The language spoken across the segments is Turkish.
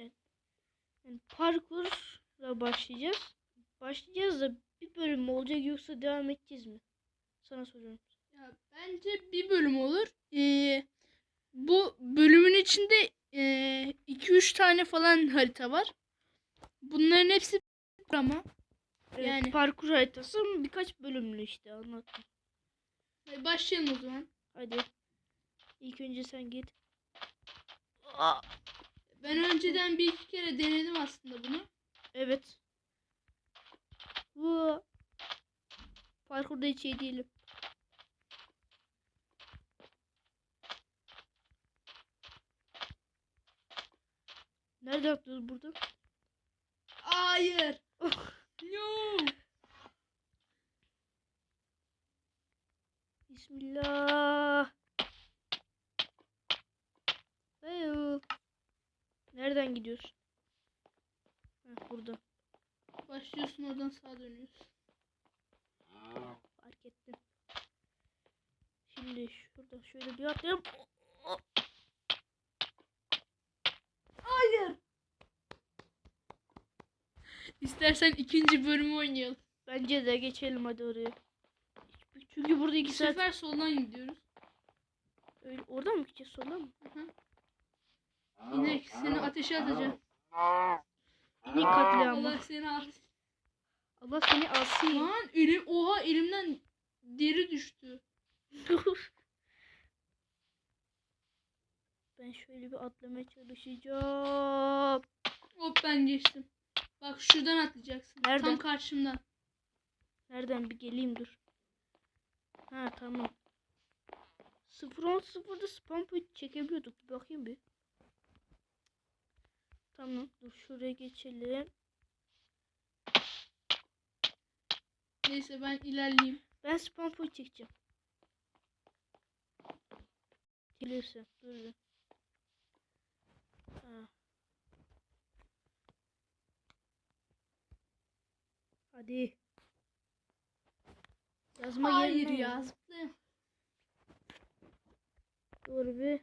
Yani, yani parkurla başlayacağız. Başlayacağız da bir bölüm mü olacak yoksa devam edeceğiz mi? Sana soruyorum. Ya bence bir bölüm olur. Ee, bu bölümün içinde 2-3 tane falan harita var. Bunların hepsi ama Evet, Yani- parkur haritası ama birkaç bölümlü işte anlattım. Hadi başlayalım o zaman. Hadi. İlk önce sen git. Aa, Ben önceden bir iki kere denedim aslında bunu. evet. Bu parkurda hiç iyi değilim. Nerede atlıyoruz burada? Hayır. no. Bismillah. Hayır. Nereden gidiyoruz? Heh, burada. Başlıyorsun oradan sağa dönüyorsun. Fark ettim. Şimdi şurada şöyle bir atlayalım. Hayır. İstersen ikinci bölümü oynayalım. Bence de geçelim hadi oraya. Çünkü burada Bu iki saat sefer soldan gidiyoruz. öyle oradan mı gideceğiz soldan mı? Hı hı. İnek seni ateşe atacağım. İnek katliamı. Allah seni al. Allah seni alsın. Lan elim oha elimden deri düştü. ben şöyle bir atlamaya çalışacağım. Hop ben geçtim. Bak şuradan atlayacaksın. Nereden? Tam karşımdan. Nereden bir geleyim dur. Ha tamam. 0-10-0'da spam point çekebiliyorduk. Bir bakayım bir. Tamam dur şuraya geçelim. Neyse ben ilerleyeyim. Ben spam point çekeceğim. Gelirse dur. Ha. Hadi. Yazma Hayır yerine ya yaz. Dur bir.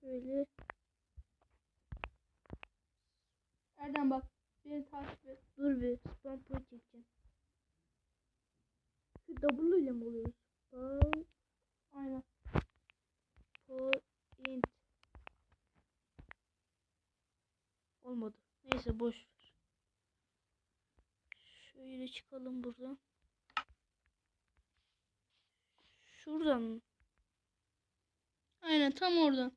Şöyle. Erdem bak beni takip et. Dur bir. Spam point çekeceğim. Şu W ile mi oluyor? Spam Aynen. point. Olmadı. Neyse boş ver. Şöyle çıkalım buradan. Şuradan? Aynen tam oradan.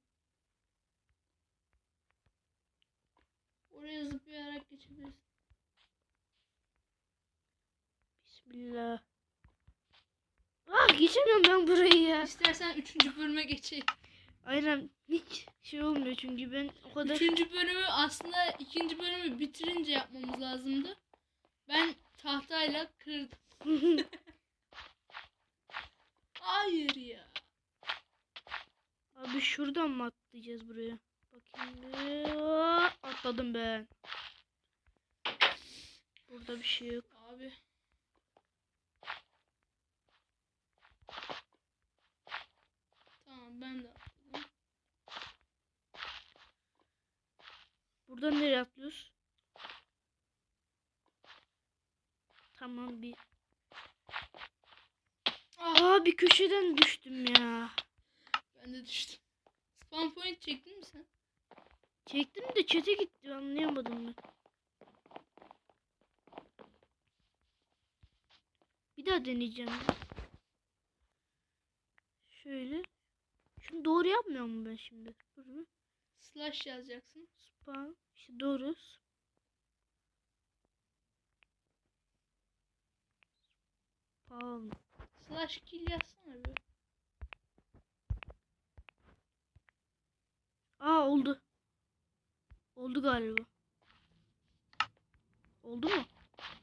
Oraya zıplayarak geçebilirsin. Bismillah. Ah geçemiyorum ben burayı ya. İstersen üçüncü bölüme geçeyim. Aynen hiç şey olmuyor çünkü ben o kadar Üçüncü bölümü aslında ikinci bölümü bitirince yapmamız lazımdı. Ben tahtayla kırdım. Hayır ya. Abi şuradan mı atlayacağız buraya? Aa, Atladım ben. Burada bir şey yok. Abi. Tamam ben de atladım. Buradan nereye atlıyoruz? Tamam bir. Aa bir köşeden düştüm ya. ben de düştüm. Spawn point çektin mi sen? Çektim de çete gitti anlayamadım ben. Bir daha deneyeceğim. Şöyle. Şunu doğru yapmıyor mu ben şimdi? Dur bir. Slash yazacaksın. Spam. İşte doğru. Spam. Slash kill yazsana bir. Aa oldu. Oldu galiba. Oldu mu?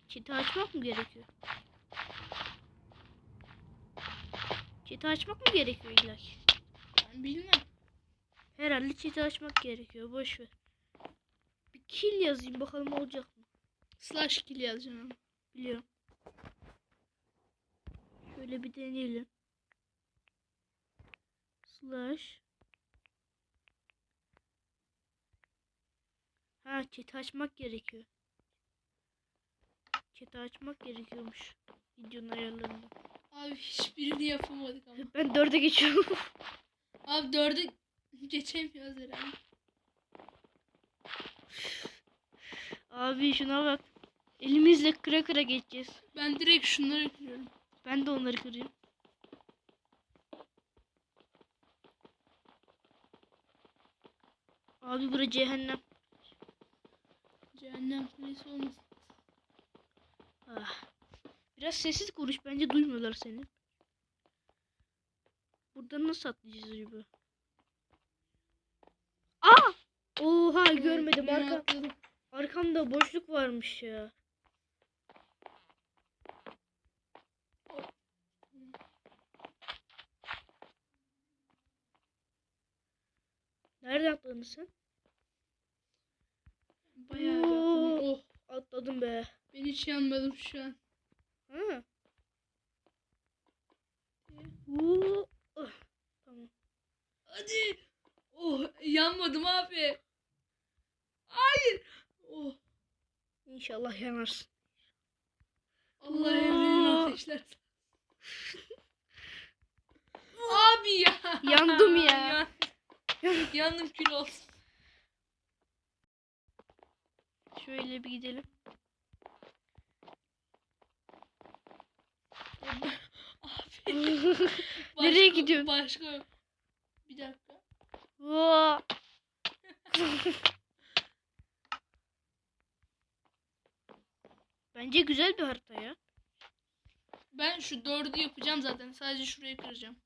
Çeti açmak mı gerekiyor? Çeti açmak mı gerekiyor illa ki? Ben bilmem. Herhalde çeti açmak gerekiyor. Boş ver. Bir kill yazayım bakalım olacak mı? Slash kill yazacağım. Biliyorum. Şöyle bir deneyelim. Slash Ha chat'i açmak gerekiyor. Chat'i açmak gerekiyormuş. Videonun ayarlarında. Abi hiçbirini yapamadık ama. Ben dörde geçiyorum. Abi dörde geçemiyoruz herhalde. Abi şuna bak. Elimizle kıra kıra geçeceğiz. Ben direkt şunları kırıyorum. Ben de onları kırayım. Abi bura cehennem. Cehennem kulesi olmasın. Ah. Biraz sessiz konuş. Bence duymuyorlar seni. Buradan nasıl atlayacağız acaba? Aa! Oha görmedim. Arka, arkamda boşluk varmış ya. Nerede atladın sen? Bayağı bir atladım. Oo. Oh Atladım be. ben hiç yanmadım şu an. Ha. Oo. Ah, Tamam. Hadi. Oh yanmadım abi. Hayır. Oh İnşallah yanarsın. Allah evrenin ateşler. abi ya. Yandım ya. Yan- Yandım kül olsun. Şöyle bir gidelim. Abi. Nereye Başka- gidiyorsun? Başka yok. Bir dakika. Bence güzel bir harita ya. Ben şu dördü yapacağım zaten. Sadece şurayı kıracağım.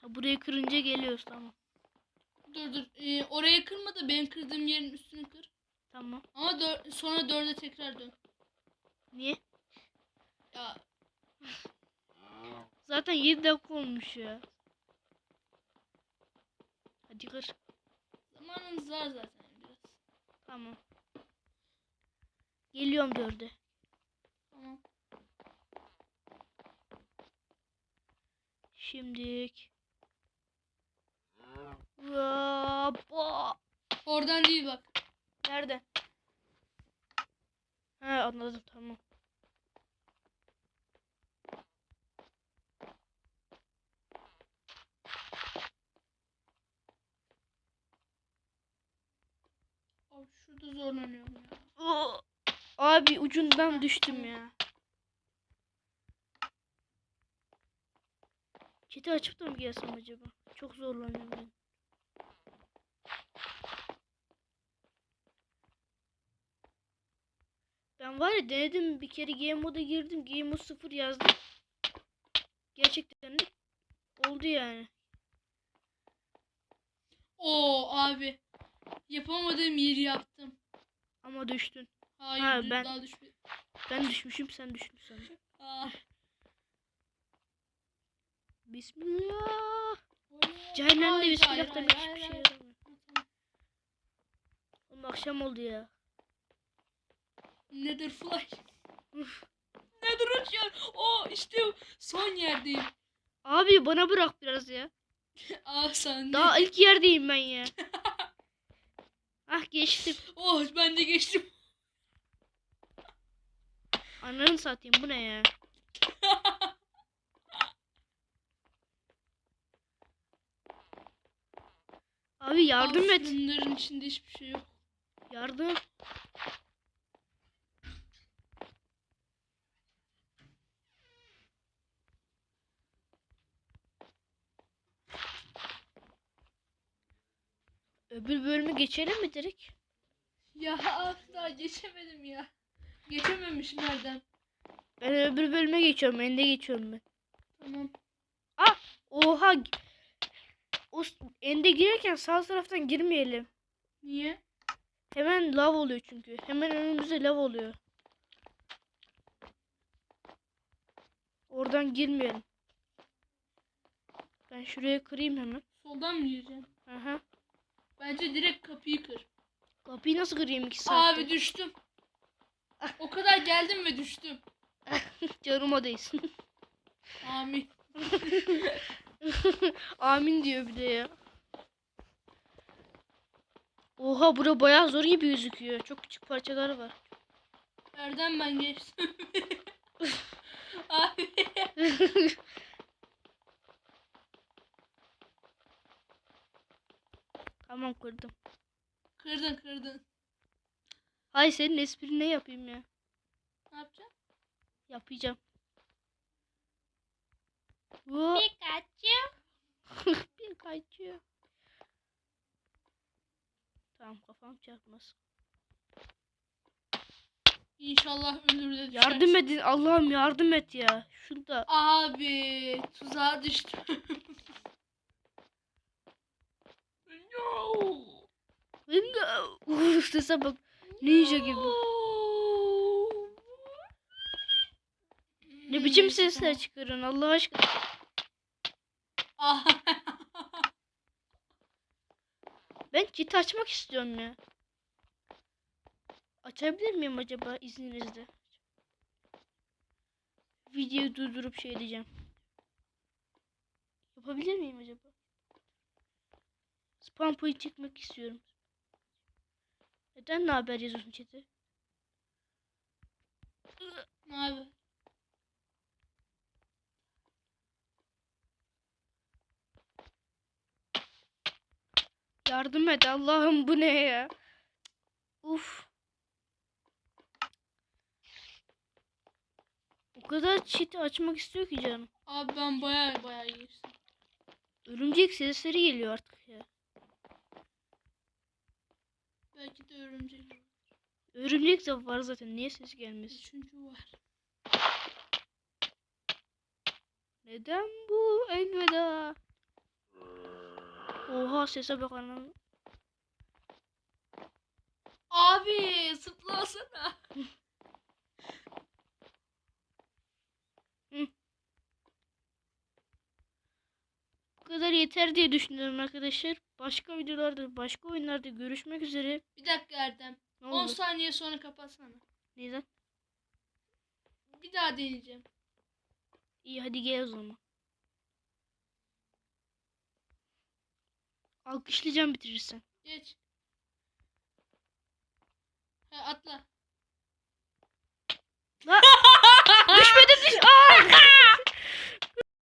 Ha, burayı kırınca geliyoruz tamam. Dur dur. Ee, oraya kırma da benim kırdığım yerin üstünü kır. Tamam. Ama dör- sonra dörde tekrar dön. Niye? Ya Zaten 7 dakika olmuş ya. Hadi kır. zamanınız var zaten biraz. Tamam. Geliyorum dörde. Tamam. Şimdilik. Oradan değil bak. Nerede? Ha anladım tamam. Abi şurada zorlanıyorum ya. Abi ucundan düştüm ya. Chat'i açıp da mı gelsem acaba? Çok zorlanıyorum ben. Ben var ya denedim bir kere game moda girdim. Game mode 0 yazdım. Gerçekten de oldu yani. Oo abi. Yapamadığım yeri yaptım. Ama düştün. Hayır Ha, ben- daha düşmedi. Ben düşmüşüm sen düşmüşsün. Ah. Bismillah. Cehennemde Hayır, bismillah hayır, demek hayır, hiçbir şey yaramıyor. Oğlum akşam oldu ya. Nether fly. Nether uçuyor. O işte son yerdeyim. Abi bana bırak biraz ya. Ah sen. Daha ilk yerdeyim ben ya. ah geçtim. Oh ben de geçtim. Ananı satayım bu ne ya? Abi yardım Abi et. Bunların içinde hiçbir şey yok. Yardım. Öbür bölümü geçelim mi direkt? Ya ah, daha geçemedim ya. Geçememişim nereden? Ben öbür bölüme geçiyorum. Ende geçiyorum ben. Tamam. Oha. Ende girerken sağ taraftan girmeyelim. Niye? Hemen lav oluyor çünkü. Hemen önümüzde lav oluyor. Oradan girmeyelim. Ben şuraya kırayım hemen. Soldan mı gireceğim? Aha. Bence direkt kapıyı kır. Kapıyı nasıl kırayım iki saatte? Abi düştüm. O kadar geldim ve düştüm. Canıma değsin. Amin. Amin diyor bir de ya. Oha bura bayağı zor gibi gözüküyor. Çok küçük parçalar var. Erdem ben geçtim. Abi. tamam kırdım. Kırdın kırdın. Hay senin esprini ne yapayım ya? Ne yapacaksın? Yapacağım. Bu Pikachu. kaçıyor. Tamam kafam çarpmaz. İnşallah ölür de. Yardım edin Allah'ım yardım et ya. Şurada. Abi tuzağa düştüm. no. Uf, sese bak. Ninja gibi. Ne biçim sesler çıkarın Allah aşkına. Ben kit açmak istiyorum ya. Açabilir miyim acaba izninizle? Videoyu durdurup şey diyeceğim. Yapabilir miyim acaba? Spam point çekmek istiyorum. Neden ne haber yazıyorsun chat'e? Abi. Yardım et Allah'ım bu ne ya? Uf. O kadar cheat açmak istiyor ki canım. Abi ben baya baya geçtim. Örümcek sesleri geliyor artık ya. Belki de örümcek. Örümcek de var zaten. Niye ses gelmesin? Çünkü var. Neden bu elveda? Oha sese bak anam. Abi zıplasana. Bu kadar yeter diye düşünüyorum arkadaşlar. Başka videolarda, başka oyunlarda görüşmek üzere. Bir dakika Erdem. Ne 10 oldu? saniye sonra kapatsana. Neyden? Bir daha deneyeceğim. İyi hadi gel o zaman. Alkışlayacağım bitirirsen. Geç. Ha, atla. Düşmedim düş. Aa!